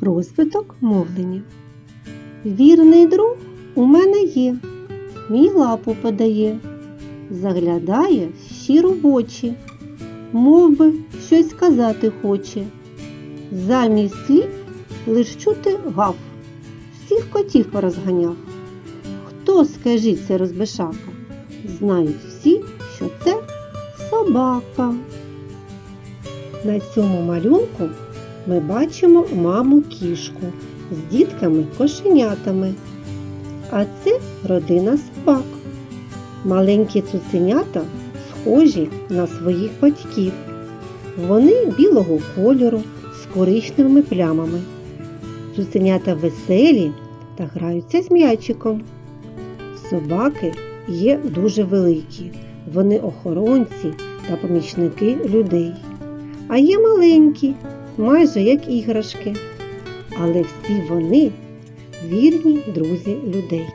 Розвиток мовлення. Вірний друг у мене є, мій лапу подає, заглядає щиро в очі, мов би щось сказати хоче. Замість слів лиш чути гав, всіх котів порозганяв. Хто, скажіть, це розбишака? Знають всі, що це собака. На цьому малюнку ми бачимо маму кішку з дітками кошенятами. А це родина собак. Маленькі цуценята схожі на своїх батьків. Вони білого кольору з коричневими плямами. Цуценята веселі та граються з м'ячиком. Собаки є дуже великі. Вони охоронці та помічники людей. А є маленькі, майже як іграшки. Але всі вони вірні друзі людей.